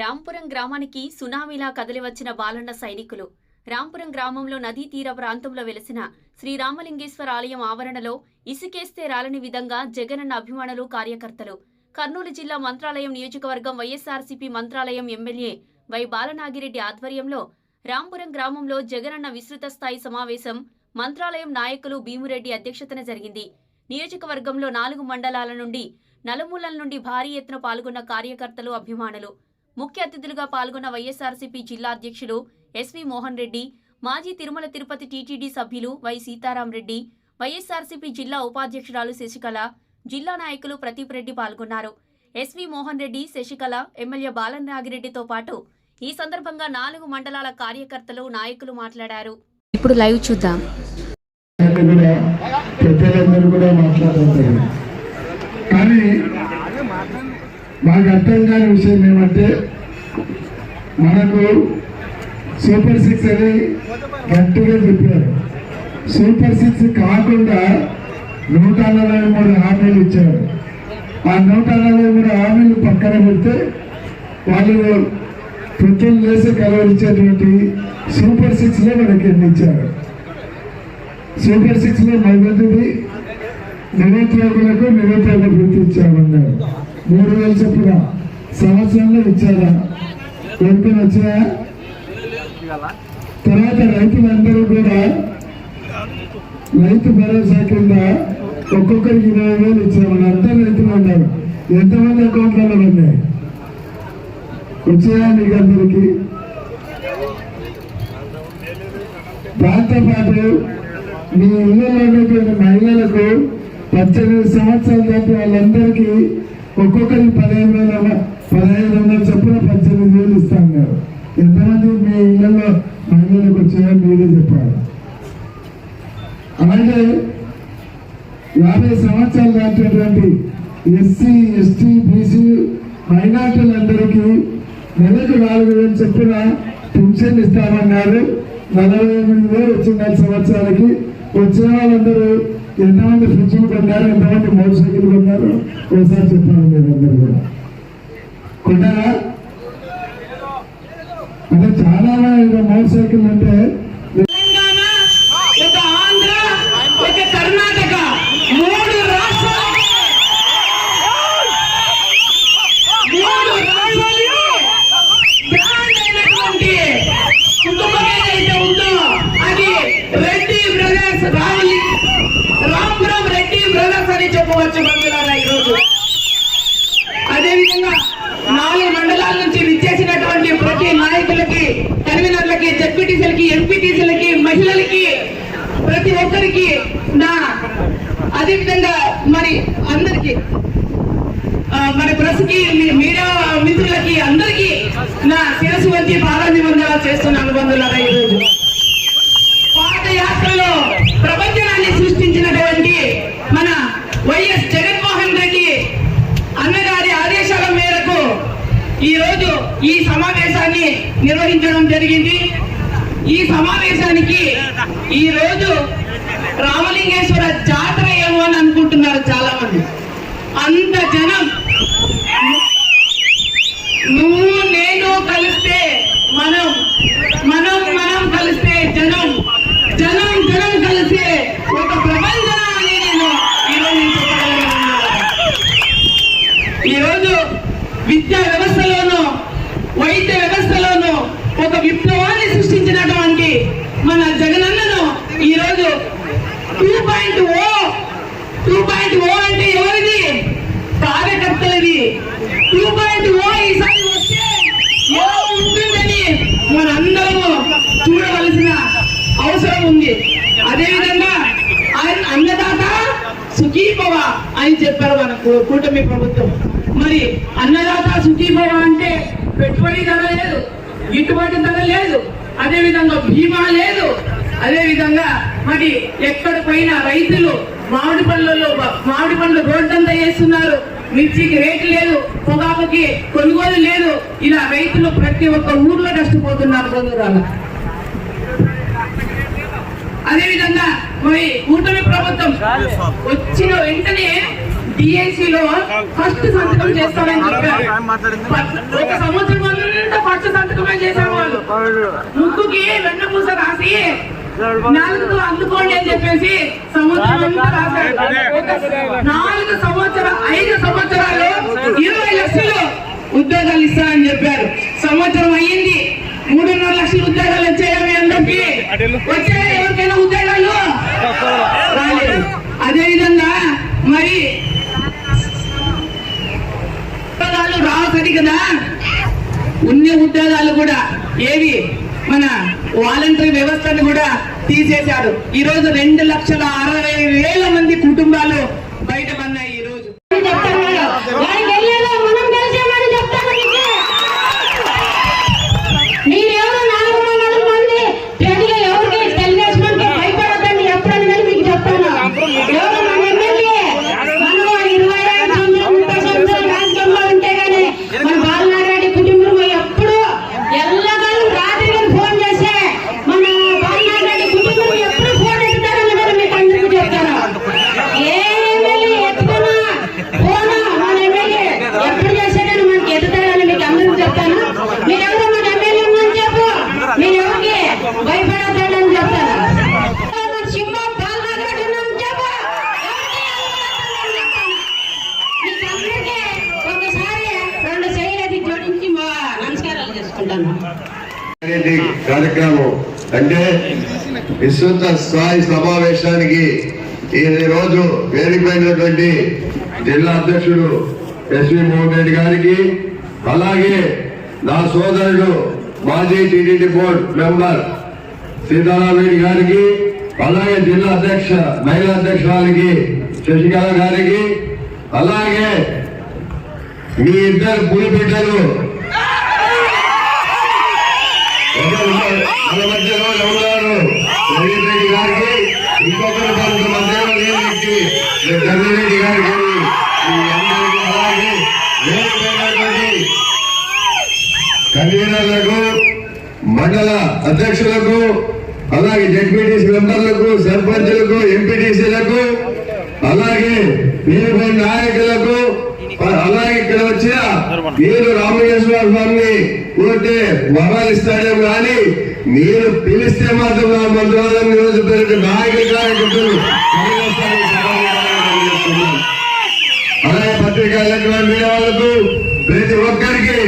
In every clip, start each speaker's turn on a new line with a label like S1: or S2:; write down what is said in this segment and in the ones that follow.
S1: రాంపురం గ్రామానికి సునామీలా కదిలివచ్చిన బాలన్న సైనికులు. రాంపురం గ్రామంలో నదీ తీర ప్రాంతంలో వెలిసిన శ్రీరామలింగేశ్వర ఆలయం ఆవరణలో ఇసుకేస్తే రాలని విధంగా జగనన్న అభిమానులు కార్యకర్తలు. కర్నూలు జిల్లా మంత్రాలయం నియోజకవర్గం వైఎస్ఆర్సీపీ మంత్రాలయం ఎమ్మెల్యే వై బాలనాగిరెడ్డి ఆధ్వర్యంలో రాంపురం గ్రామంలో జగనన్న విస్తృత స్థాయి సమావేశం మంత్రాలయం నాయకులు భీమురెడ్డి అధ్యక్షతన జరిగింది. నియోజకవర్గంలో నాలుగు మండలాల నుండి నలుమూలల నుండి భారీ ఎత్తున పాల్గొన్న కార్యకర్తలు అభిమానులు. ముఖ్య అతిథులుగా పాల్గొన్న వైఎస్ఆర్సీపీ జిల్లా అధ్యక్షుడు ఎస్వి మోహన్ రెడ్డి మాజీ తిరుమల తిరుపతి టీటీడీ సభ్యులు వై సీతారాం రెడ్డి వైఎస్ఆర్సీపీ జిల్లా ఉపాధ్యక్షురాలు శశికళ జిల్లా నాయకులు ప్రదీప్ రెడ్డి పాల్గొన్నారు. ఎస్వి మోహన్ రెడ్డి శశికళ ఎమ్మెల్యే బాలన్ నాగిరెడ్డితో పాటు ఈ సందర్భంగా నాలుగు మండలాల కార్యకర్తలు నాయకులు మాట్లాడారు. ఇప్పుడు లైవ్ చూద్దాం.
S2: కానీ మాకు అర్థం కాని విషయం ఏమంటే మనకు సూపర్ సిక్స్ అని గట్టిగా చెప్పారు. సూపర్ సిక్స్ కాకుండా నూట నలభై మూడు హామీలు ఇచ్చారు. ఆ నూట నలభై మూడు హామీలు పక్కన పెడితే వాళ్ళు పొద్దున్న లేసి కలవరించేటువంటి సూపర్ సిక్స్లో మనకి ఎన్నిచ్చారు సూపర్ సిక్స్లో మొదటిది నిరుద్యోగులకు నిరుద్యోగ వృత్తి ఇచ్చామన్నారు. మూడు వేలు చొప్పున సంవత్సరంలో ఇచ్చారా? ఎవరికైనా వచ్చాయా? తర్వాత రైతులందరూ కూడా రైతు భరోసా కింద ఒక్కొక్కరికి ఇరవై వేలు ఇచ్చామని అందరు రైతులు ఉన్నారు. ఎంతమంది అకౌంట్లలో ఉన్నాయి వచ్చాయా మీకు అందరికీ? దాంతో పాటు మీ ఇళ్ళలో ఉన్నటువంటి మహిళలకు పద్దెనిమిది సంవత్సరాల దాటి వాళ్ళందరికీ ఒక్కొక్కరికి పదిహేను వేల పదహైదు వందల చొప్పున పద్దెనిమిది వేలు ఇస్తాను ఎంతమంది మీ ఇళ్ళలో మహిళలకు వచ్చాయో మీరే చెప్పాలి. అలాగే యాభై సంవత్సరాలు దాటినటువంటి ఎస్సీ ఎస్టీ బీసీ మైనార్టీలందరికీ నెలకు నాలుగు వేలు చొప్పున పెన్షన్ ఇస్తామన్నారు. నలభై ఎనిమిది వేలు వచ్చిన సంవత్సరాలకి వచ్చిన వాళ్ళందరూ ఎంతమంది ఫ్రిడ్జ్లు కొన్నారు ఎంతమంది మోటార్ సైకిల్ కొన్నారు. ఒకసారి చెప్పాను మీరందరూ కూడా. కొన్నారా? అంటే చాలా మోటార్ సైకిల్ అంటే
S3: తెలంగాణ ఒక ఆంధ్ర ఒక కర్ణాటక మూడు రాష్ట్రాలు మూడు రాష్ట్రాలు బ్రాండ్ అయినటువంటి కుటుంబం ఏదైతే ఉందో అది రెడ్డి బ్రదర్స్ రావలి రాంపురం రెడ్డి బ్రదర్స్ అని చెప్పవచ్చు బంధువులారా ఈరోజు అదేవిధంగా నాలుగు మండలాల నుంచి విచ్చేసినటువంటి ప్రతి నాయకులకి కన్వీనర్లకి జడ్పీటీసీలకి ఎంపీటీసీలకి మహిళలకి ప్రతి ఒక్కరికి నా అదేవిధంగా మరి అందరికి ఆ, మన ప్రెస్కి మీ- మీడియా మిత్రులకి అందరికీ నా శిరస్సు వంచి పాదాభివందనాలు చేస్తున్నాను బంధువులారా ఈరోజు పాదయాత్రలో ప్రపంచనాన్ని సృష్టించినటువంటి మన వైఎస్ జగన్మోహన్ రెడ్డి అన్నగారి ఆదేశాల మేరకు ఈ రోజు ఈ సమావేశాన్ని నిర్వహించడం జరిగింది. ఈ సమావేశానికి ఈ రోజు రామలింగేశ్వర జాతర ఏమో అని అనుకుంటున్నారు చాలా మంది అంత జనం నువ్వు నేను కలిస్తే మనం మనం మనం కలిస్తే జనం జనం జనం కలిస్తే ఒక ప్రపంచం అని నేను ఈరోజు నేను చెప్పగలను ఈరోజు విద్యా వ్యవస్థలోనూ వైద్య వ్యవస్థలోనూ ఒక విప్లవాన్ని సృష్టించినటువంటి మన జగనన్నను ఈరోజు two point O two point O అంటే ఎవరిది కార్యకర్తలది టూ పాయింట్ ఓ ఈసారి వస్తే ఎలా ఉంటుందని మనందరము చూడవలసిన అవసరం ఉంది అదేవిధంగా ఆయన అన్నదాత సుఖీభవ అని చెప్పారు మన కూటమి ప్రభుత్వం. మరి అన్నదాత సుఖీభవ అంటే పెట్టుబడి ధర లేదు గిట్టుబాటు ధర లేదు అదే విధంగా బీమా లేదు. అదే విధంగా మరి ఎక్కడ పోయినా రైతులు మామిడి పండ్లలో మామిడి పండ్లు రోడ్డంతా వేస్తున్నారు. మిర్చికి రేటు లేదు పొగాకుకి కొనుగోలు లేదు. ఇలా రైతులు ప్రతి ఒక్క ఊర్లో నష్టపోతున్నారు బంధువురాలు అదేవిధంగా మరి కూటమి ప్రభుత్వం వచ్చిన వెంటనే డిఎస్సి లో ఫస్ట్ సంతకం చేస్తామని చెప్పారు. ఒక సంవత్సరం అంతా ఫస్ట్ సంతకమే చేసేవాళ్ళు ముక్కుకి వెన్నపూస రాసి నాలుగు అందుకోండి అని చెప్పేసి సంవత్సరం అంతా రాశారు. నాలుగు సంవత్సరం ఐదు సంవత్సరాలు ఇరవై లక్షలు ఉద్యోగాలు ఇస్తారని చెప్పారు. సంవత్సరం అయ్యింది. మూడున్నర లక్షల ఉద్యోగాలు వచ్చాయా అందరికి? వచ్చాయా ఎవరికైనా ఉద్యోగాలు? రాలేదు అదే విధంగా మరి ఉద్యోగాలు రావసరి కదా? ఉన్న ఉద్యోగాలు కూడా ఏవి? మన వాలంటరీ వ్యవస్థను కూడా తీసేశారు. ఈ రోజు రెండు లక్షల అరవై వేల మంది కుటుంబాలు
S4: బయట కార్యక్రమం. అంటే విస్తృత స్థాయి సమావేశానికి ఈ రోజు వేదికైనటువంటి జిల్లా అధ్యక్షుడు ఎస్వి మోహన్ రెడ్డి గారికి అలాగే నా సోదరుడు మాజీ TTD board member Sitaram Reddy గారికి అలాగే జిల్లా అధ్యక్ష మహిళా అధ్యక్షురాలకి శశికళ గారికి అలాగే మీ ఇద్దరు పులి బిడ్డలు ఒకరు మన మధ్యలో ఉన్నారు ప్రదీప్ రెడ్డి గారికి ఇంకొకరు కొంత మధ్యలో వ్యక్తి రెడ్డి గారికి అందరికీ అలాగే వేరువేరైనటువంటి కన్వీనర్లకు మండల అధ్యక్షులకు అలాగే జడ్పీటీసీ మెంబర్లకు సర్పంచులకు ఎంపీటీసీలకు అలాగే వీరి నాయకులకు అలాగే ఇక్కడ వచ్చిన మీరు రామలింగేశ్వర స్వామిని కోరితే వరాలు ఇస్తాడేమో కానీ మీరు పిలిస్తే మాత్రం నా మంత్రాలయం నియోజకవర్గ నాయకులు కార్యకర్తలు కలిగొస్తారని అలాగే పత్రికా ఎలక్ట్రానిక్ మీడియా వాళ్ళకు ప్రతి ఒక్కరికి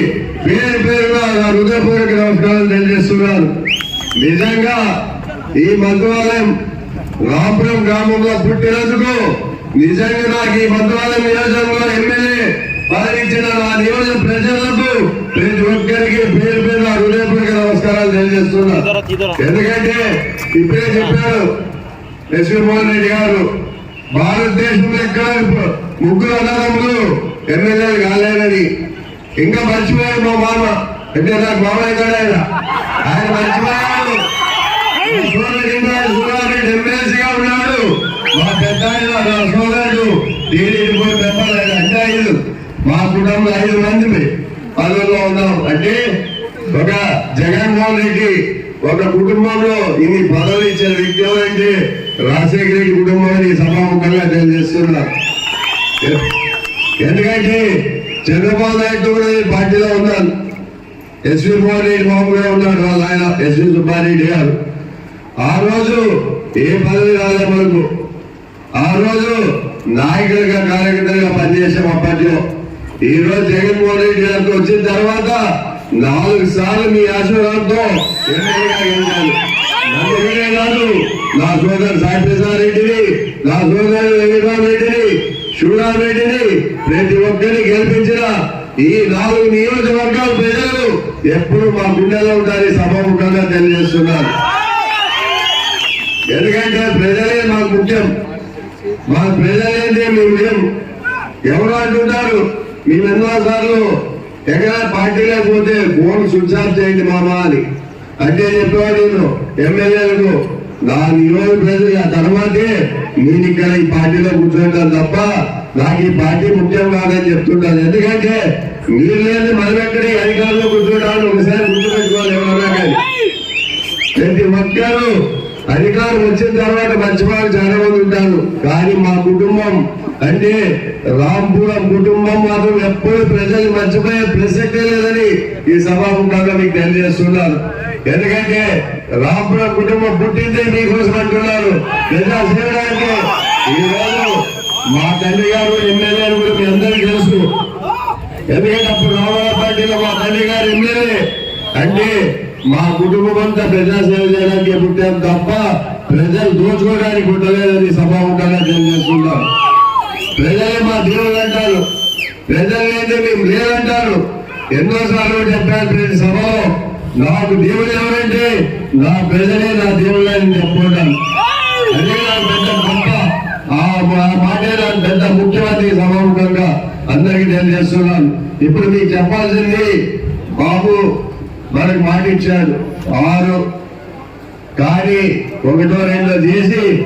S4: పేరు పేరుగా నా హృదయపూర్వక నమస్కారాలు తెలియజేస్తున్నాను. నిజంగా ఈ మంత్రాలయం రాపురం గ్రామంలో పుట్టినందుకు నిజంగా నాకు ఈ మంత్రాలయం నియోజకంలో ఎమ్మెల్యే పాలించిన నా నియోజక ప్రజలకు ప్రతి ఒక్కరికి పేరు పేరు నా హృదయపూర్వక నమస్కారాలు తెలియజేస్తున్నా. ఎందుకంటే ఇప్పుడే చెప్పారు ఎస్వి మోహన్ రెడ్డి గారు భారతదేశంలో ఎక్కడ ముగ్గురు అన్నదమ్ములు ఎమ్మెల్యేలు కాలేదని ఇంకా మర్చిపోయారు మా మామ. అంటే నాకు మామయ్య కూడా ఆయన ఆయన మర్చిపోయాడు మా సోదరుడు ఇంకా సురారెడ్డి ఎమ్మెల్సీగా ఉన్నాడు మా పెద్ద ఆయన నా సోదరుడు టీడీపీ పోయి ఆయన అంటే ఐదు. మా కుటుంబంలో ఐదు మంది పదవుల్లో ఉన్నాం. అంటే ఒక జగన్మోహన్ రెడ్డి ఒక కుటుంబంలో ఇన్ని పదవులు ఇచ్చిన వ్యక్తి ఎవరంటే రాజశేఖర రెడ్డి కుటుంబాన్ని సభాముఖంగా తెలియజేస్తున్నా. ఎందుకంటే చంద్రబాబు నాయుడు కూడా పార్టీలో ఉన్నాను ఎస్వి మోహన్ రెడ్డి బాబు కూడా ఉన్నాడు. వాళ్ళ ఆయన ఎస్వి సుబ్బారెడ్డి గారు. ఆ రోజు ఏ పదవి రాలే మనకు. ఆ రోజు నాయకులుగా కార్యకర్తలుగా పనిచేసే మా పార్టీలో ఈ రోజు జగన్మోహన్ రెడ్డి గారికి వచ్చిన తర్వాత నాలుగు సార్లు మీ ఆశీర్వాదంతో ఎమ్మెల్యేగా గెలిచాను. నన్ను కాదు నా సోదరు సాయి రెడ్డిని నా సోదరు వెంకటరామరెడ్డిని శివరామరెడ్డిని ప్రతి ఒక్కరిని గెలిపించిన ఈ నాలుగు నియోజకవర్గాల ప్రజలు ఎప్పుడు మా గుండెలో ఉండాలని సభాముఖంగా తెలియజేస్తున్నారు ఎందుకంటే ప్రజలే మాకు ముఖ్యం. మా ప్రజలేంటి మేము లేం. ఎవరు అంటుంటారు మేము ఎన్నో సార్లు ఎక్కడ పార్టీ లేకపోతే ఫోన్ స్విచ్ ఆఫ్ చేయండి మామా అని. అంటే చెప్పేవాడు నేను ఎమ్మెల్యేలకు నా నియోజక ప్రజలు ఆ తర్వాతే నేను ఇక్కడ ఈ పార్టీలో కూర్చుంటాను తప్ప నాకు ఈ పార్టీ ముఖ్యం కాదని చెప్తుంటాను ఎందుకంటే మీరు లేదు మనం ఎక్కడి అధికారంలో కూర్చుంటాను ఒకసారి గుర్తుపెట్టుకోవాలి ఎవరన్నా కానీ. ప్రతి ఒక్కరు అధికారం వచ్చిన తర్వాత మంచి వాళ్ళు చాలా మంది ఉంటారు. కానీ మా కుటుంబం అంటే రాంపురం కుటుంబం మాత్రం ఎప్పుడు ప్రజలు మర్చిపోయే ప్రసక్తే లేదని ఈ సభాముఖంగా మీకు తెలియజేస్తున్నాను. ఎందుకంటే రాంపురం కుటుంబం పుట్టిందే మీకోసం అంటున్నారు ప్రజా చేయడానికి ఈరోజు మా తండ్రి గారు ఎమ్మెల్యే కూడా మీ అందరికీ తెలుసు. ఎందుకంటే అప్పుడు రామారావు పార్టీలో మా తండ్రి గారు ఎమ్మెల్యే. అంటే మా కుటుంబం అంతా ప్రజా చేయడానికి పుట్టాం తప్ప ప్రజలు దోచుకోవడానికి పుట్టలేదని సభాముఖంగా తెలియజేస్తున్నాం. ప్రజలే మా దేవుళ్ళు అంటారు. ప్రజలు అయితే మేము లేదంటారు. ఎన్నోసార్లు చెప్పాను ప్రతి సభలో నాకు దేవుడు ఎవరంటే నా ప్రజలే నా దేవుడు అని చెప్పుకుంటాను. అదే నాకు పెద్ద గొప్ప ఆ మాటే నాకు పెద్ద ముఖ్యమంత్రి సభాముఖంగా అందరికీ తెలియజేస్తున్నాను. ఇప్పుడు మీకు చెప్పాల్సింది బాబు మనకు మాట ఇచ్చారు ఆరు. కానీ ఒకటో రెండో చేసి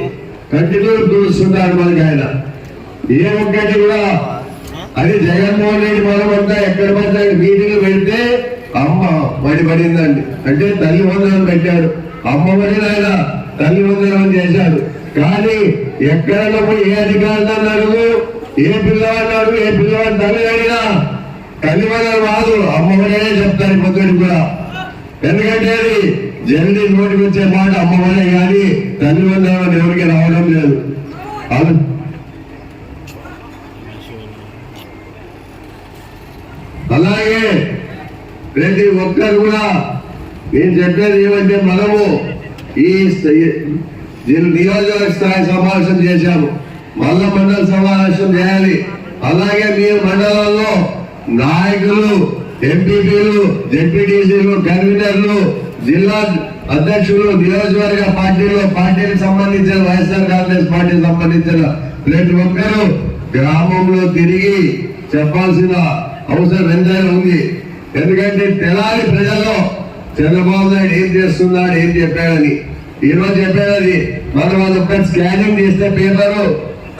S4: కంటిన్యూ చూస్తున్నాడు మనకి ఆయన. ఏ ఒక్కటి కూడా అది జగన్మోహన్ రెడ్డి మొదలంతా ఎక్కడ పడితే మీటింగ్ పెడితే అమ్మ బడి పడిందండి. అంటే తల్లి వందనం పెట్టాడు. అమ్మ బడి ఆయన తల్లి వందనం చేశాడు. కానీ ఎక్కడ ఏ అధికారులు అడుగు ఏ పిల్లవాడిని ఏ పిల్లవాడి తల్లి అడిగినా తల్లి వందనం రాదు చెప్తారు పొద్దుడి కూడా. ఎందుకంటే అది జల్దీ నోటికి వచ్చే మాట అమ్మవనే కానీ తల్లిదండ్రులు ఎవరికి రావడం లేదు. అది అలాగే ప్రతి ఒక్కరు కూడా నేను చెప్పేది ఏమంటే మనము ఈ నియోజకవర్గ స్థాయి సమావేశం చేశాము. మల్ల మండల సమావేశం చేయాలి. అలాగే మీ మండలంలో నాయకులు ఎంపీపీలు జెడ్పీటీసీలు కన్వీనర్లు జిల్లా అధ్యక్షులు నియోజకవర్గ పార్టీలు పార్టీకి సంబంధించిన వైఎస్ఆర్ కాంగ్రెస్ పార్టీకి సంబంధించిన ప్రతి ఒక్కరూ గ్రామంలో తిరిగి చెప్పాల్సిన అవసరం ఎంతైనా ఉంది. ఎందుకంటే తెలాలి ప్రజల్లో చంద్రబాబు నాయుడు ఏం చేస్తున్నాడు ఏం చెప్పాడని. ఈ రోజు చెప్పాడది మనం అది ఒక్కటి స్కానింగ్ చేస్తే పేపరు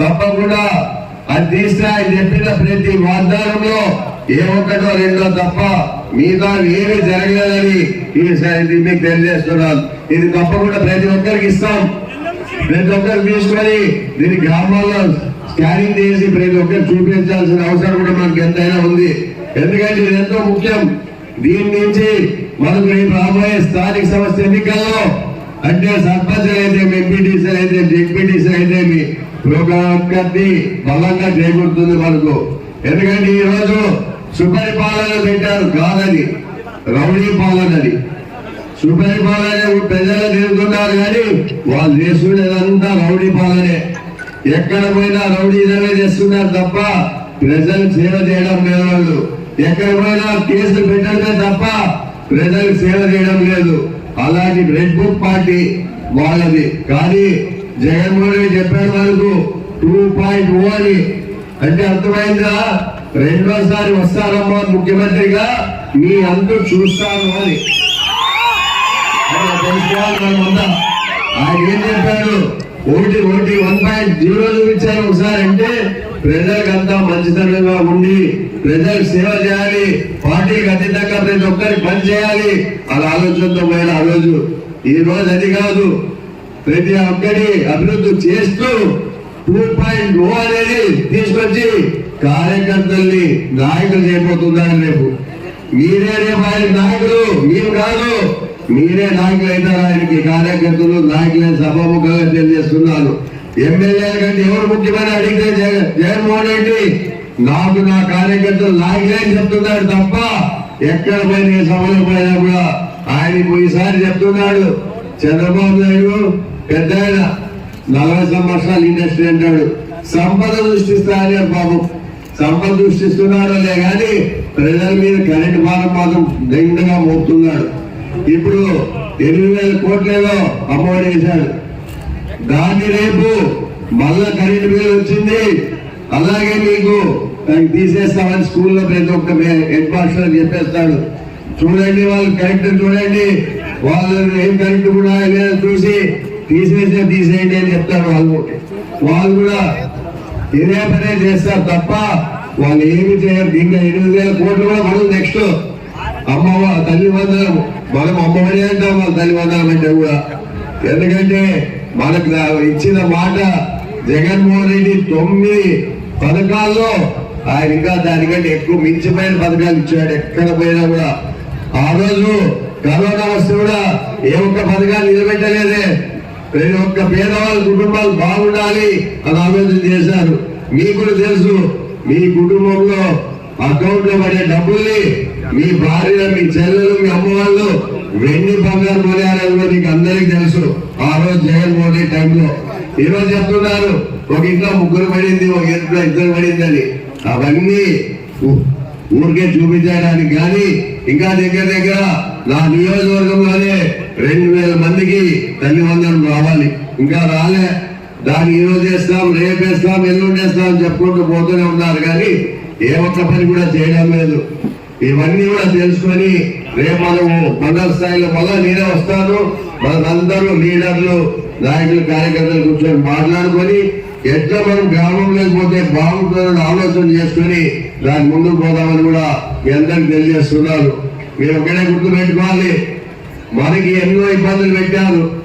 S4: తప్పకుండా అది తీస్తే ఆయన చెప్పిన ప్రతి వాగ్దానంలో ఏ ఒక్కటో రెండో తప్ప మిగతా ఏమి జరగలేదని ఈ మీకు తెలియజేస్తున్నాను. ఇది తప్పకుండా ప్రతి ఒక్కరికి ఇస్తాం. ప్రతి ఒక్కరు తీసుకొని దీని గ్రామాల్లో స్కానింగ్ చేసి ప్రతి ఒక్కరు చూపించాల్సిన అవసరం కూడా మనకు ఎంతైనా ఉంది. ఎందుకంటే ఇది ఎంతో ముఖ్యం. దీని నుంచి మనకు రేపు రాబోయే స్థానిక సంస్థ ఎన్నికల్లో అంటే సర్పంచులు అయితే ఎంపీటీసీలు అయితే జెడ్పీటీసీలు అయితే ప్రోగ్రామ్ ప్రోగ్రాం బలంగా చేకూరుతుంది మనకు. ఎందుకంటే ఈ రోజు సుపరిపాలన పెట్టారు కాదని రౌడీ పాలనది. సుపరిపాలన ప్రజలు తిరుగుతున్నారు కానీ వాళ్ళు చేస్తున్నదంతా రౌడీ పాలనే. ఎక్కడ పోయినా రౌడీజమే చేస్తున్నారు తప్ప ప్రజలు సేవ చేయడం లేదు. వాళ్ళు ఎక్కడ పోయినా కేసులు పెట్టడమే తప్ప ప్రజలకు సేవ చేయడం లేదు. అలాంటి రెడ్ బుక్ పార్టీ వాళ్ళది. కానీ జగన్మోహన్ రెడ్డి చెప్పాడు వరకు టూ పాయింట్ ఓ అని. అంటే అర్థమైందా? రెండోసారి వస్తారమ్మా ముఖ్యమంత్రిగా. మీ అందరూ చూస్తాను అని. ఆయన ఏం చెప్పాడు? ఒకటి ఒకటి వన్ పాయింట్ జీరో చూపించారు ఒకసారి అంటే ప్రజలకంతా మంచితనంగా ఉండి ప్రజలకు సేవ చేయాలి పార్టీకి అతీతంగా ప్రతి ఒక్కరికి పని చేయాలి అలా ఆలోచనతో పోయిన ఆ రోజు. ఈ రోజు అది కాదు. ప్రతి ఒక్కరి అభివృద్ధి చేస్తూ టూ పాయింట్ ఓ అనేది తీసుకొచ్చి కార్యకర్తల్ని నాయకులు చేయబోతున్నారు రేపు. మీరే రేపు ఆయన నాయకులు మీరు కాదు. మీరే నాయకులు అవుతారు ఆయనకి? కార్యకర్తలు నాయకులే సభాముఖంగా తెలియజేస్తున్నాను ఎమ్మెల్యేల కంటే ఎవరు ముఖ్యమని అడిగితే జగన్మోహన్ రెడ్డి నాకు నా కార్యకర్తలు నాయకులే చెప్తున్నాడు తప్ప ఎక్కడ పోయిన ఏ సభలో పోయినా కూడా ఆయన ఈసారి చెప్తున్నాడు. చంద్రబాబు నాయుడు పెద్ద ఆయన. నలభై సంవత్సరాలు ఇండస్ట్రీ అంటాడు. సంపద సృష్టిస్తా అనే పాపం సంపద సృష్టిస్తున్నాడు లే కానీ ప్రజల మీద కరెంట్ భారం మాత్రం దండగా మోపుతున్నాడు. ఇప్పుడు ఎనిమిది వేల కోట్లేదో అమ్మఒడి వేశాడు. దాన్ని రేపు మళ్ళా కరెంట్ బిల్ వచ్చింది. అలాగే మీకు తీసేస్తామని స్కూల్లో ప్రతి ఒక్క హెడ్ మాస్టర్ చెప్పేస్తాడు. చూడండి వాళ్ళు కరెంట్ చూడండి. వాళ్ళు ఏం కరెంట్ కూడా లేదో చూసి తీసేసే తీసేయండి అని చెప్తారు వాళ్ళు. వాళ్ళు కూడా ఇదే పనే చేస్తారు తప్ప వాళ్ళు ఏమి చేయరు. ఇంకా ఎనిమిది వేల కోట్లు కూడా మనం నెక్స్ట్ అమ్మ తల్లి వందనం. మనం అమ్మఒడి అంటాం వాళ్ళ తల్లి వందనం అంటే కూడా. ఎందుకంటే మనకు ఇచ్చిన మాట జగన్మోహన్ రెడ్డి తొమ్మిది పథకాల్లో ఆయన ఇంకా దానికంటే ఎక్కువ మించిపోయిన పథకాలు ఇచ్చాడు. ఎక్కడ పోయినా కూడా. ఆ రోజు కరోనా వస్తే కూడా ఏ ఒక్క పథకాలు నిలబెట్టలేదే. ప్రతి ఒక్క పేదవాళ్ళ కుటుంబాలు బాగుండాలి అని ఆలోచన చేశారు. మీకు కూడా తెలుసు మీ కుటుంబంలో అకౌంట్లో పడే డబ్బుల్ని మీ భార్య మీ చెల్లెలు మీ అమ్మ వాళ్ళు వెండి బంగారు కొనేయాలని మీకు అందరికీ తెలుసు. ఆ రోజు జగన్మోహన్ రెడ్డి టైంలో. ఈ రోజు చెప్తున్నారు ఒక ఇంట్లో ముగ్గురు పడింది ఒక ఇంట్లో ఇద్దరు పడింది అని. అవన్నీ ఊరికే చూపించడానికి కానీ ఇంకా దగ్గర దగ్గర నా నియోజకవర్గంలోనే రెండు వేల మందికి తల్లిదండ్రులు రావాలి ఇంకా రాలే. దాన్ని ఈ రోజు చేస్తాం రేపు వేస్తాం ఎల్లుండి వేస్తాం అని చెప్పుకుంటూ పోతూనే ఉన్నారు కానీ ఏ ఒక్క పని కూడా చేయడం లేదు. ఇవన్నీ కూడా తెలుసుకొని రేపు మనము మండల స్థాయిలో మళ్ళా నేనే వస్తాను. మనందరూ లీడర్లు నాయకులు కార్యకర్తలు కూర్చొని మాట్లాడుకొని ఎట్లా మనం గ్రామం పోతే బాగుంటుందని ఆలోచన చేసుకొని దాని ముందుకు పోదామని కూడా మీ అందరికి తెలియజేస్తున్నారు మీరు ఒకటే గుర్తు పెట్టుకోవాలి మనకి ఎన్నో ఇబ్బందులు పెట్టారు.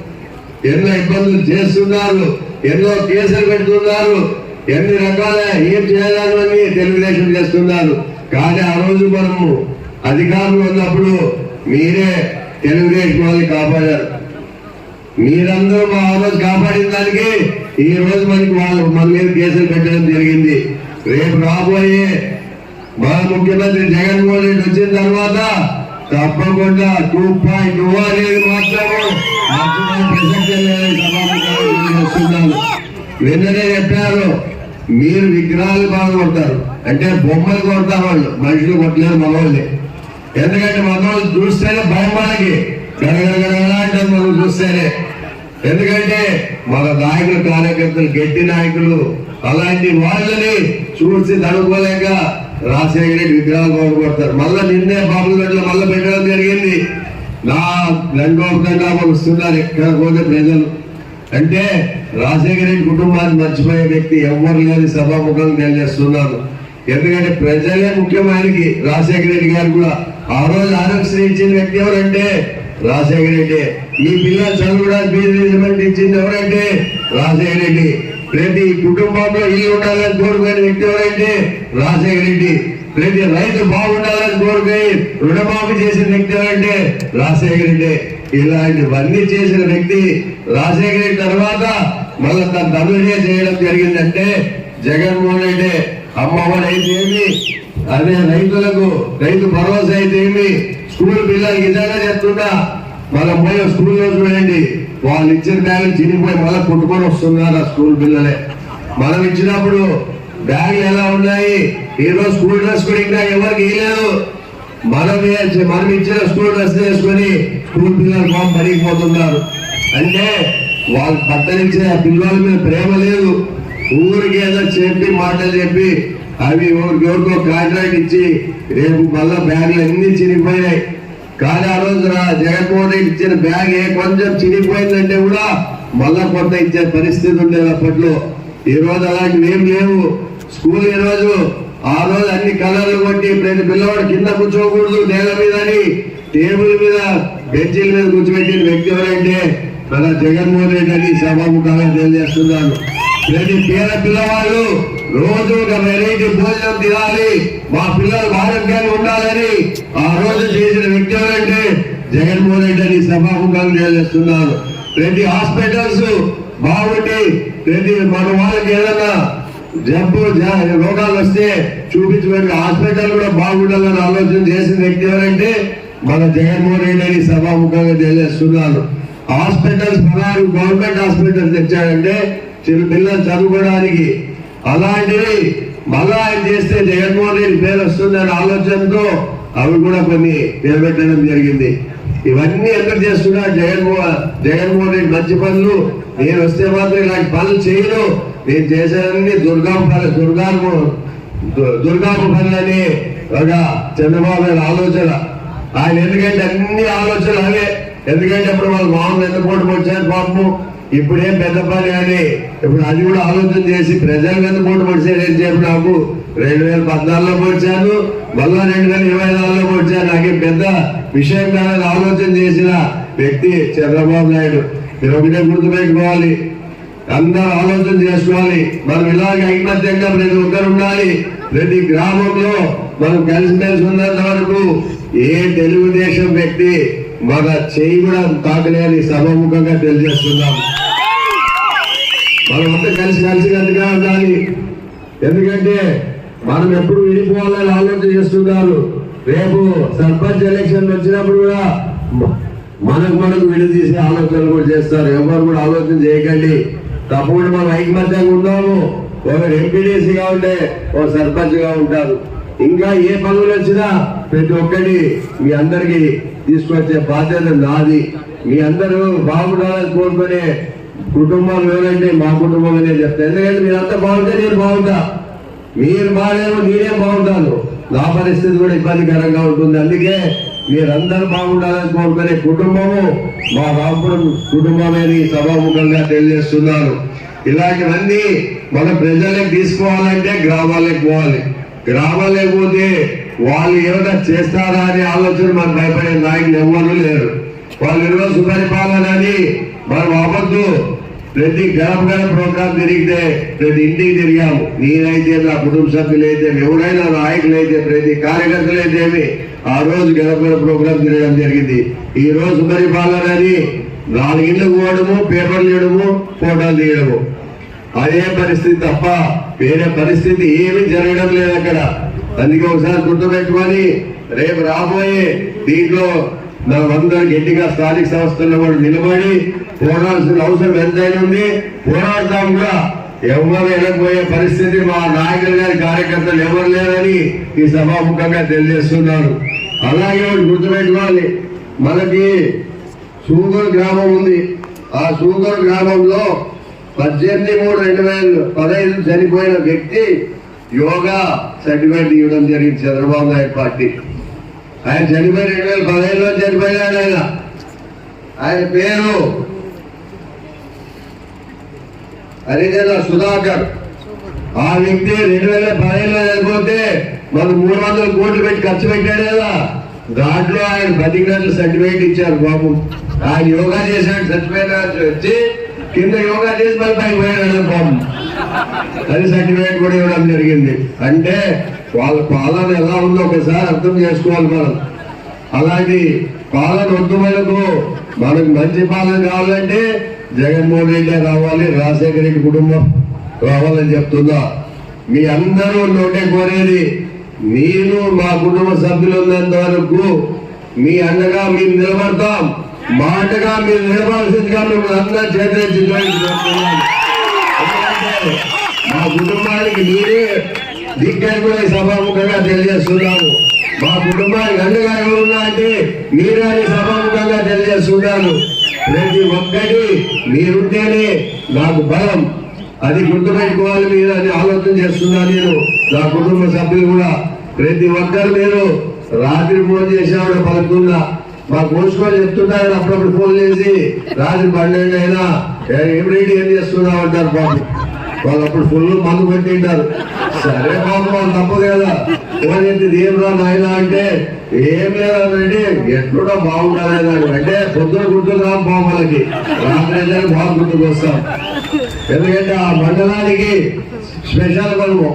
S4: ఎన్నో ఇబ్బందులు చేస్తున్నారు. ఎన్నో కేసులు పెడుతున్నారు. ఎన్ని రకాల ఏం చేయాలని తెలుగుదేశం చేస్తున్నారు. కానీ ఆ రోజు మనము అధికారంలో ఉన్నప్పుడు మీరే తెలుగుదేశం వాళ్ళని కాపాడారు. మీరందరూ మా ఆ రోజు కాపాడిన దానికి ఈ రోజు మనకి వాళ్ళు మన మీద కేసులు పెట్టడం జరిగింది. రేపు రాబోయే మా ముఖ్యమంత్రి జగన్మోహన్ రెడ్డి వచ్చిన తర్వాత తప్పకుండా టూ పాయింట్ టూ అనేది మాత్రము నిన్ననే చెప్పారు మీరు విగ్రహాలు బాగా కొడతారు. అంటే బొమ్మలు కొడతారు వాళ్ళు మనుషులు కొట్టలేరు మనవాళ్ళే ఎందుకంటే మనవాళ్ళు చూస్తేనే భయం వాళ్ళకి గడగడగడగడ మనం చూస్తేనే. ఎందుకంటే మన నాయకులు కార్యకర్తలు గట్టి నాయకులు అలాంటి వాళ్ళని చూసి తడుకోలేక రాజశేఖర రెడ్డి విగ్రహాలు కొడతారు. మళ్ళా నిన్నే బాబుగడ్డలో మళ్ళీ పెట్టడం జరిగింది. నా దండోపదంగా వస్తున్నారు ఎక్కడ పోతే ప్రజలు. అంటే రాజశేఖర రెడ్డి కుటుంబాన్ని మర్చిపోయే వ్యక్తి ఎవరు లేని సభాముఖం తెలియజేస్తున్నాను ఎందుకంటే ప్రజలే ముఖ్యమైనకి రాజశేఖర రెడ్డి గారు కూడా. ఆ రోజు ఆరోగ్యశ్రీ ఇచ్చిన వ్యక్తి ఎవరంటే రాజశేఖర రెడ్డి. ఈ పిల్లలు చదువుకోవడానికి ఫీజు ఇచ్చింది ఎవరంటే రాజశేఖర రెడ్డి. ప్రతి కుటుంబంలో ఇల్లు ఉండాలని కోరుకునే వ్యక్తి ఎవరైతే రాజశేఖర రెడ్డి ప్రతి రైతు బాగుండాలని కోరుకుని రుణమాఫీ చేసిన వ్యక్తి ఎవరంటే రాజశేఖర రెడ్డి ఇలాంటివన్నీ చేసిన వ్యక్తి రాజశేఖర రెడ్డి తర్వాత మళ్ళీ తన తమిళనే చేయడం జరిగిందంటే జగన్మోహన్ రెడ్డి అమ్మఒడి అయితే ఏమి అదే రైతులకు రైతు భరోసా అయితే ఏమి స్కూల్ పిల్లలకి నిజంగా చెప్తున్నా. మనం పోయి స్కూల్లో చూడండి వాళ్ళు ఇచ్చిన బ్యాగులు చిరిగిపోయి మళ్ళీ కొట్టుకొని వస్తున్నారు ఆ స్కూల్ పిల్లలే? మనం ఇచ్చినప్పుడు బ్యాగులు ఎలా ఉన్నాయి? ఈరోజు స్కూల్ డ్రెస్ కూడా ఇంకా ఎవరికి వేయలేదు మనం మనం ఇచ్చిన స్కూల్ డ్రెస్ వేసుకొని స్కూల్ పిల్లలు మా పడిపోతున్నారు అంటే వాళ్ళు బట్టలిచ్చే ఆ పిల్లల మీద ప్రేమ లేదు. ఊరికి ఏదో చెప్పి మాటలు చెప్పి అవి ఎవరికి ఎవరికో కాంట్రాక్ట్ ఇచ్చి రేపు మళ్ళీ బ్యాగులు అన్ని చిరిగిపోయాయి కానీ ఆ రోజు రా జగన్మోహన్ రెడ్డి ఇచ్చిన బ్యాగ్ ఏ కొంచెం చిరిగిపోయిందంటే కూడా మళ్ళా కొత్త ఇచ్చే పరిస్థితి ఉండేది అప్పట్లో. ఈ రోజు అలాంటివి ఏం లేవు. స్కూల్ ఈ రోజు? ఆ రోజు అన్ని కలర్లు కొట్టి ప్రతి పిల్లవాడు కింద కూర్చోకూడదు నేల మీద అని టేబుల్ మీద బెంచీల మీద కూర్చోబెట్టిన వ్యక్తి ఎవరంటే మన జగన్మోహన్ రెడ్డి అని సభాముఖంగా తెలియజేస్తున్నాను. ప్రతి పేద పిల్లవాళ్ళు రోజు ఒక వెరైటీ భోజనం తినాలి. మా పిల్లలు ఆరోగ్యంగా ఉండాలని ఆ రోజు చేసిన వ్యక్తి ఎవరంటే జగన్మోహన్ రెడ్డి అని సభాముఖంగా తెలియజేస్తున్నారు. ప్రతి హాస్పిటల్స్ బాగుండి ప్రతి మన వాళ్ళకి ఏదైనా జబ్బు రోగాలు వస్తే చూపించుకోండి. హాస్పిటల్ కూడా బాగుండాలని ఆలోచన చేసిన వ్యక్తి ఎవరంటే మన జగన్మోహన్ రెడ్డి అని సభాముఖంగా తెలియజేస్తున్నారు. హాస్పిటల్స్ పదహారు గవర్నమెంట్ హాస్పిటల్స్ తెచ్చాడంటే చిన్న పిల్లలు చదువుకోవడానికి అలాంటివి మళ్ళా ఆయన చేస్తే జగన్మోహన్ రెడ్డి పేరు వస్తుందనే ఆలోచనతో అవి కూడా కొన్ని నిలబెట్టడం జరిగింది. ఇవన్నీ ఎందుకు చేస్తున్నా జగన్మోహన్ జగన్మోహన్ రెడ్డి మంచి పనులు? నేను వస్తే మాత్రం ఇలాంటి పనులు చేయను. నేను చేసేదన్నీ దుర్గా దుర్గా దుర్గాము దు- పనులని ఒక చంద్రబాబు ఆలోచన. ఆయన ఎందుకంటే అన్ని ఆలోచనలు అవే. ఎందుకంటే అప్పుడు వాళ్ళు మామూలు ఎంత పోటీ వచ్చారు పాపము? ఇప్పుడేం పెద్ద పని అని ఇప్పుడు అది కూడా ఆలోచన చేసి ప్రజల మీద పోటీ పొడిచారు ఏం చెప్పి నాకు? రెండు వేల పద్నాలుగులో పొడిచాను మళ్ళా రెండు వేల ఇరవై నాలుగులో పొడిచాను నాకు పెద్ద విషయం కాదని ఆలోచన చేసిన వ్యక్తి చంద్రబాబు నాయుడు. మీరు ఒకటే గుర్తుపెట్టుకోవాలి. అందరూ ఆలోచన చేసుకోవాలి. మనం ఇలాగ ఐకమత్యంగా ప్రతి ఒక్కరు ఉండాలి. ప్రతి గ్రామంలో మనం కలిసిమెలిసి ఉన్నంత వరకు ఏ తెలుగుదేశం వ్యక్తి మన చేయి కూడా తాకలేని సభముఖంగా తెలియజేస్తున్నాం. మనమంతా కలిసి కలిసికట్టుగా ఉండాలి. ఎందుకంటే మనం ఎప్పుడు విడిపోవాలని ఆలోచన చేస్తున్నారు. రేపు సర్పంచ్ ఎలక్షన్ వచ్చినప్పుడు కూడా మనకు మనకు విడదీసే ఆలోచనలు కూడా చేస్తారు. ఎవరు కూడా ఆలోచన చేయకండి. తప్పకుండా మనం ఐకమత్యంగా ఉన్నాము. ఒకరు ఎంపీడీసీగా ఉంటే ఒక సర్పంచ్గా ఉంటారు. ఇంకా ఏ పనులు వచ్చినా ప్రతి ఒక్కటి మీ అందరికీ తీసుకొచ్చే బాధ్యత నాది. మీ అందరూ బాగుండాలని కోరుకునే కుటుంబాలు ఎవరంటే మా కుటుంబం అనే చెప్తాను ఎందుకంటే మీరంతా బాగుంటే నేను బాగుంటా. మీరు బాగాలేమో నేనే బాగుంటాను. నా పరిస్థితి కూడా ఇబ్బందికరంగా ఉంటుంది. అందుకే మీరందరూ బాగుండాలని కోరుకునే కుటుంబము మా రాంపురం కుటుంబమేని సభాముఖంగా తెలియజేస్తున్నాను. ఇలాంటివన్నీ మన ప్రజలకు తీసుకోవాలంటే గ్రామాలకు పోవాలి. గ్రామాలకు పోతే వాళ్ళు ఏమైనా చేస్తారా అనే ఆలోచన మనకు భయపడే నాయకులు ఎవరు లేరు. వాళ్ళు ఎన్నో సుపరిపాలన అని మనం అవ్వద్దు ప్రతి గడప గడప ప్రోగ్రాం తిరిగితే ప్రతి ఇంటికి తిరిగాము. నేనైతే నా కుటుంబ సభ్యులైతే ఎవరైనా నాయకులైతే ప్రతి కార్యకర్తలైతేమి ఆ రోజు గడప గడప ప్రోగ్రాం తిరగడం జరిగింది. ఈ రోజు పరిపాలన అని నాలుగిళ్ళు పోవడము పేపర్లు ఇవ్వడము ఫోటోలు తీయడము. అదే పరిస్థితి తప్ప వేరే పరిస్థితి ఏమీ జరగడం లేదు అక్కడ. అందుకే ఒకసారి గుర్తుపెట్టుకొని రేపు రాబోయే దీంట్లో మనమందరం గట్టిగా స్థానిక సంస్థల్లో కూడా నిలబడి పోరాల్సిన అవసరం ఎంతైనా ఉంది. పోరాడతాం కూడా. ఎవరు వెళ్ళకపోయే పరిస్థితి మా నాయకులు గారి కార్యకర్తలు ఎవరు లేరని ఈ సభాముఖంగా తెలియజేస్తున్నారు. అలాగే ఒకటి గుర్తుపెట్టుకోవాలి. మనకి సూగూరు గ్రామం ఉంది. ఆ సూగూరు గ్రామంలో పద్దెనిమిది మూడు రెండు వేల పదహైదు చనిపోయిన వ్యక్తి యోగా సర్టిఫికేట్ ఇవ్వడం జరిగింది చంద్రబాబు నాయుడు పార్టీ. ఆయన చనిపోయి రెండు వేల పదిహేనులో చనిపోయాడు ఆయన. ఆయన పేరు హరిజన సుధాకర్. ఆ వ్యక్తి రెండు వేల పదిహేనులో చనిపోతే మనం మూడు వందల కోట్లు పెట్టి ఖర్చు పెట్టాడు కదా. దాంట్లో ఆయన బతికినట్లు సర్టిఫికేట్ ఇచ్చారు బాబు. ఆయన యోగా చేశాడు సర్టిఫికేట్ వచ్చి కింద యోగా చేసి మళ్ళీ పైకి పోయాడు బాబు. అది సర్టిఫికేట్ కూడా ఇవ్వడం జరిగింది. అంటే వాళ్ళ పాలన ఎలా ఉందో ఒకసారి అర్థం చేసుకోవాలి మనం. అలాంటి పాలన వద్దు మనకు. మనకు మంచి పాలన కావాలంటే జగన్మోహన్ రెడ్డి రావాలి రాజశేఖర రెడ్డి కుటుంబం రావాలని చెప్తుందా మీ అందరూ నోటే కోరేది నేను మా కుటుంబ సభ్యులు ఉన్నంత వరకు మీ అండగా మేము నిలబడతాం. మాటగా మీరు నిలబడాల్సిందిగా మిమ్మల్ని అందరూ చేతులెత్తి మా కుటుంబానికి మీరే దిక్కని కూడా ఈ సభాముఖంగా తెలియజేస్తున్నాము. మా కుటుంబానికి అండగా ఎవరున్నా అంటే మీరే అని సభాముఖంగా తెలియజేస్తున్నాను. ప్రతి ఒక్కటి మీరుంటేనే నాకు బలం. అది గుర్తుపెట్టుకోవాలి మీరు అని ఆలోచన చేస్తున్నా నేను. నా కుటుంబ సభ్యులు కూడా. ప్రతి ఒక్కరు మీరు రాత్రి ఫోన్ చేసినప్పుడు పలుకుతున్నా. మా కోసుకొని చెప్తున్నారు అప్పుడప్పుడు ఫోన్ చేసి రాత్రి పన్నెండు అయినా ఏం రెడీ ఏం చేస్తున్నావు అంటారు బాబు? వాళ్ళు అప్పుడు ఫుల్ మందు పెట్టింటారు. సరే బాబు వాళ్ళు తప్పు కదా. ఫోన్ ఏం రా నాయన అంటే ఏం లేదండి ఎట్లుడో బాగుండాలి అంటే పొద్దున గుర్తుకురాం బాబు వాళ్ళకి. రాత్రి అయితే బాగా గుర్తుకొస్తాం. ఎందుకంటే ఆ మండలానికి స్పెషల్ బలము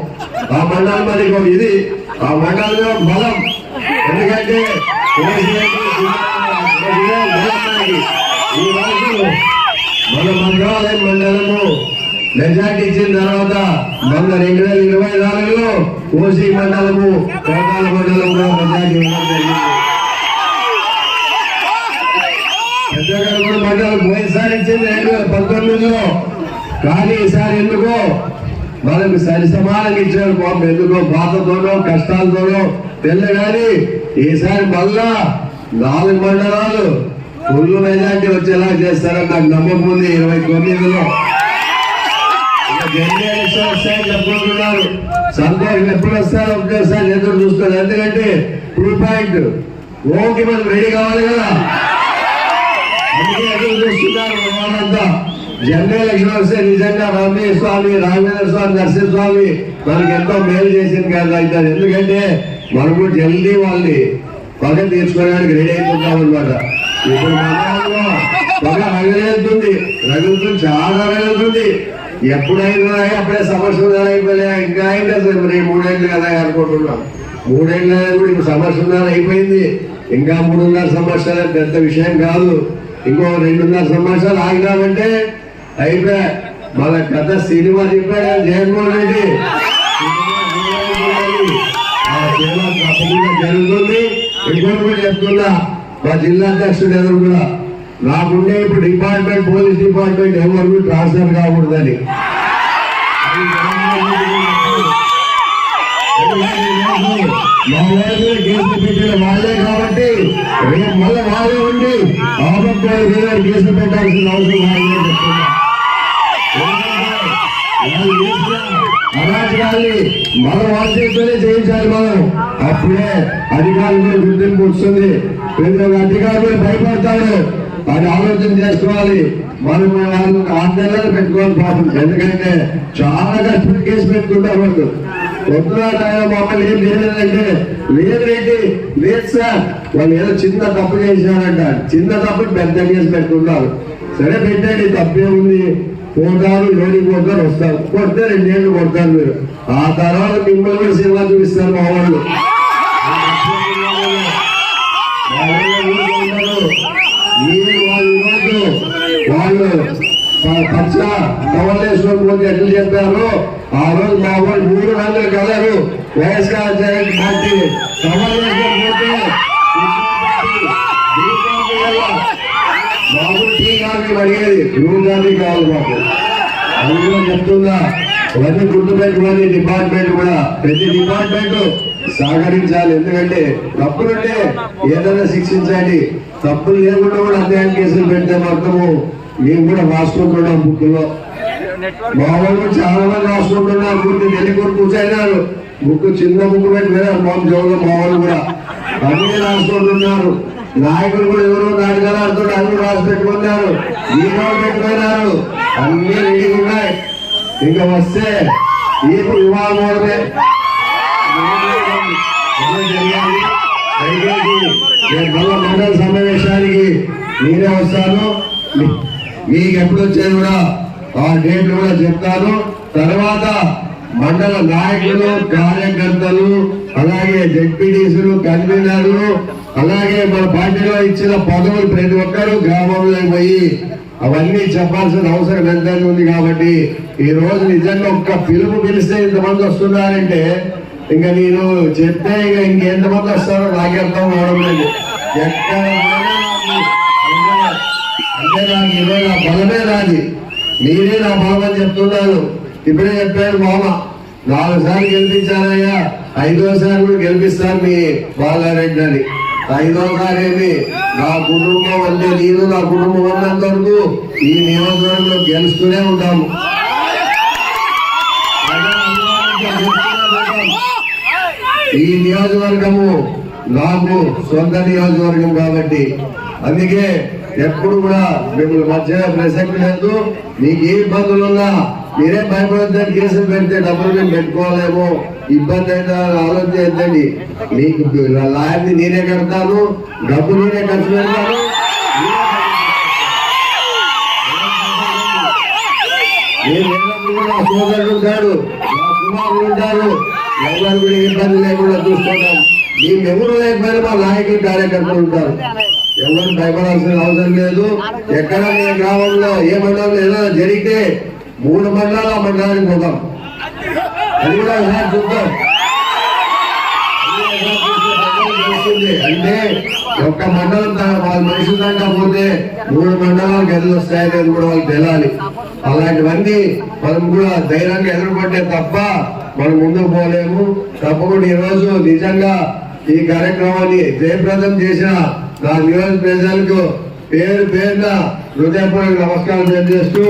S4: ఆ మండలం మరి ఇది. ఆ మండలంలో బలం. ఎందుకంటే బలం ఈ రోజు మన మండలం మండలము. మెజార్టీ ఇచ్చిన తర్వాత మొన్న రెండు వేల ఇరవై నాలుగులో ఓసీ మండలము కోటాల మండలంలో మెజార్టీ ఇవ్వడం జరిగింది. పెద్దగడపూడి మండలం పోయినసారి ఇచ్చింది రెండు వేల పంతొమ్మిదిలో. కానీ ఈసారి ఎందుకో మనకు సరి సమానం ఇచ్చారు పాపం. ఎందుకో బాధతోనో కష్టాలతోనో తెల్ల కానీ ఈసారి మళ్ళా నాలుగు మండలాలు ఫుల్ మెజార్టీ వచ్చేలా చేస్తారని నాకు నమ్మకం ఉంది. ఇరవై తొమ్మిదిలో ఇక జనరల్ ఎలక్షన్ వస్తాయని చెప్పుకుంటున్నారు సంతోషం ఎప్పుడు వస్తారో ఒకటేసారి ఎదురు చూస్తారు ఎందుకంటే టూ పాయింట్ ఓకే మనం రెడీ కావాలి కదా అందుకే ఎదురు చూస్తున్నారు మన వాళ్ళంతా జనరల్ ఎలక్షన్ వస్తే నిజంగా రామయ్య స్వామి రాఘవేంద్ర స్వామి నరసింహస్వామి మనకి ఎంతో మేలు చేసింది కాదు అవుతుంది ఎందుకంటే మనకు జల్దీ వాళ్ళని పగ తీర్చుకోవడానికి రెడీ అయిపోతాం అనమాట ఇప్పుడు మన పగ రగిలేస్తుంది రగులుతుంది చాలా రగులుతుంది ఎప్పుడైనా అప్పుడే సమస్యలు అయిపోయా ఇంకా అయినా సరే మూడేళ్ళు కదా అనుకుంటున్నాం. మూడేళ్ళు కూడా ఇప్పుడు సంవత్సరం అయిపోయింది. ఇంకా మూడున్నర సంవత్సరాలు పెద్ద విషయం కాదు. ఇంకో రెండున్నర సంవత్సరాలు ఆగినామంటే అయిపోయా. మన పెద్ద సినిమా చెప్పాడు జగన్మోహన్ రెడ్డి? ఆ జరుగుతుంది. ఇంకోటి కూడా చెప్తున్నా మా జిల్లా అధ్యక్షుడు ఎదురు కూడా నాకుండే ఇప్పుడు డిపార్ట్మెంట్ పోలీస్ డిపార్ట్మెంట్ ఎవరు ట్రాన్స్ఫర్ కాకూడదని. మా వాళ్ళు కేసు పెట్టిన వాళ్ళే కాబట్టి రేపు మళ్ళీ వాళ్ళే ఉండి ఆపత్కాల మీద కేసు పెట్టాల్సిన అవసరం వాళ్ళే అరాచకాల్ని మన వాళ్ళ చేయించాలి మనం అప్పుడే అధికారుల గుర్తింపు వస్తుంది. అధికారులు భయపడతాడు అది ఆలోచన చేసుకోవాలి. మనం వాళ్ళు ఆందోళన పెట్టుకోవాలి పాపం ఎందుకంటే చాలా కష్టపడి కేసు పెట్టుకుంటారు వాళ్ళు. పొద్దున మమ్మల్ని ఏం లేదంటే లేదండి లేదు సార్. వాళ్ళు ఏదో చిన్న తప్పు చేశారంట చిన్న తప్పు పెద్ద కేసు పెట్టుకుంటారు. సరే పెట్టండి. తప్పే ఉంది. పోతారు. లోనికి పోతారు. వస్తారు. కొడతారు రెండేళ్ళు కొడతారు మీరు. ఆ తర్వాత మిమ్మల్ని కూడా సినిమా చూపిస్తారు మా వాళ్ళు. కవలేశ్వరం పోతే ఎట్లా చెప్పారు. ఆ రోజు మా వాళ్ళు మూడు వందలు కలరు వైఎస్ఆర్ జగన్ పార్టీ. బాబు టీ అడిగేది రూమ్ కావాలి మాకు అందులో చెప్తున్నా ఇవన్నీ గుర్తుపెట్టుకోవాలి డిపార్ట్మెంట్ కూడా ప్రతి డిపార్ట్మెంట్ సహకరించాలి ఎందుకంటే తప్పులుంటే ఏదైనా శిక్షించాలి తప్పులు లేకుండా కూడా అన్యాయం కేసులు పెడితే మాత్రము మేము కూడా రాసుకుంటున్నాం బుక్ మా వాళ్ళు చాలా మంది రాసుకుంటున్నారు. బుక్ తెలియకుండా కూర్చోయినారు. బుక్ చిన్న బుక్ పెట్టినారు మా జోలో మా వాళ్ళు కూడా. అన్ని రాసుకుంటున్నారు. నాయకులు కూడా ఎవరో నాటకాలు ఆడుతుంటే అన్ని రాసి పెట్టుకున్నారు. దీపాలు పెట్టుకున్నారు. అన్ని రెడీ ఉన్నాయి. ఇంకా వస్తే ఈ వివాహం మళ్ళా మండల సమావేశానికి నేనే వస్తాను. మీకు ఎప్పుడు వచ్చేది కూడా ఆ డేట్లు కూడా చెప్తాను తర్వాత మండల నాయకులు కార్యకర్తలు అలాగే జడ్పీటీసీలు కన్వీనర్లు అలాగే మన పార్టీలో ఇచ్చిన పదవులు ప్రతి ఒక్కరూ గ్రామంలో పోయి అవన్నీ చెప్పాల్సిన అవసరం ఎంతైనా ఉంది కాబట్టి ఈ రోజు నిజంగా ఒక్క పిలుపు పిలిస్తే ఇంతమంది వస్తున్నారంటే ఇంకా నేను చెప్తే ఇక ఇంకెంతమంది వస్తారో నాకే అర్థం కావడం లేదు ఎక్కడ అంటే నాకు ఈరోజు బలమే రాది మీరే నా బాబు అని చెప్తున్నారు. ఇప్పుడే చెప్పారు మామ. నాలుగు సార్లు గెలిపించారయ్యా ఐదోసారి కూడా గెలిపిస్తాను మీ బాలారెడ్డి అని. ఐదోసారి ఏమి? నా కుటుంబం అంటే నేను నా కుటుంబం ఉన్నంత వరకు ఈ నియోజకవర్గంలో గెలుస్తూనే ఉంటాము. ఈ నియోజకవర్గము నాకు సొంత నియోజకవర్గం కాబట్టి. అందుకే ఎప్పుడు కూడా మిమ్మల్ని మధ్య ప్రసక్తి లేదు. మీకు ఏ ఇబ్బందులు ఉన్నా మీరే భయపడద్దని కేసులు పెడితే డబ్బులు మేము పెట్టుకోలేము. ఇబ్బంది అయితే ఆలోచన ఏంటండి? మీకు లాయర్ని నేనే కడతాను డబ్బు నేనే ఖర్చు పెడతాను. కూడా సోదరుడు ఉంటాడు నా కుమారుడు ఉంటారు ఎవరు కూడా ఇబ్బంది లేకుండా చూసుకుంటాం మీ ఎవరు లేకపోయినా మా నాయకులు కార్యకర్తలు ఉంటారు. ఎవరు భయపడాల్సిన అవసరం లేదు. ఎక్కడ మీ గ్రామంలో ఏ మండలంలో ఏదైనా జరిగితే మూడు మండలాలు ఆ మండలానికి పోతాం. అది కూడా ఒకసారి చూద్దాం. అంటే ఒక్క మండలం వాళ్ళ మనుషులు దాకా పోతే మూడు మండలాలకు ఎదురు వస్తాయని కూడా వాళ్ళకి తెలాలి. అలాంటివన్నీ మనం కూడా ధైర్యంగా ఎదుర్కొంటే తప్ప మనం ముందుకు పోలేము. తప్పకుండా ఈరోజు నిజంగా ఈ కార్యక్రమాన్ని జయప్రదం చేసిన నా నియోజకవర్గాలకు పేరు పేరున హృదయపూర్వక నమస్కారం తెలియజేస్తూ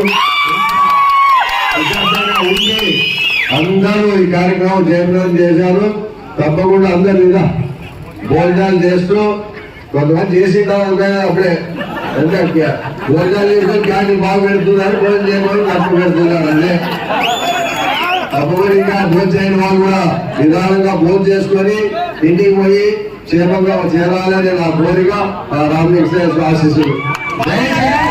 S4: ఉండి అందరూ ఈ కార్యక్రమం జయప్రదం చేశారు. తప్పకుండా అందరు ఇలా భోజనాలు చేస్తూ కొంతమంది చేసి అప్పుడే ఎందుకంటే భోజనాలు చేస్తే క్యాంటీన్ బాగా పెడుతున్నారు భోజనం చేయమని తప్పు పెడుతున్నారు అంటే తప్పకుండా ఇంకా భోజనం చేయని వాళ్ళు కూడా నిదానంగా భోజనం చేసుకొని ఇంటికి పోయి క్షేమంగా చేరాలని నా కోరిక ఆ రామకృష్ణ ఆశిస్తున్నారు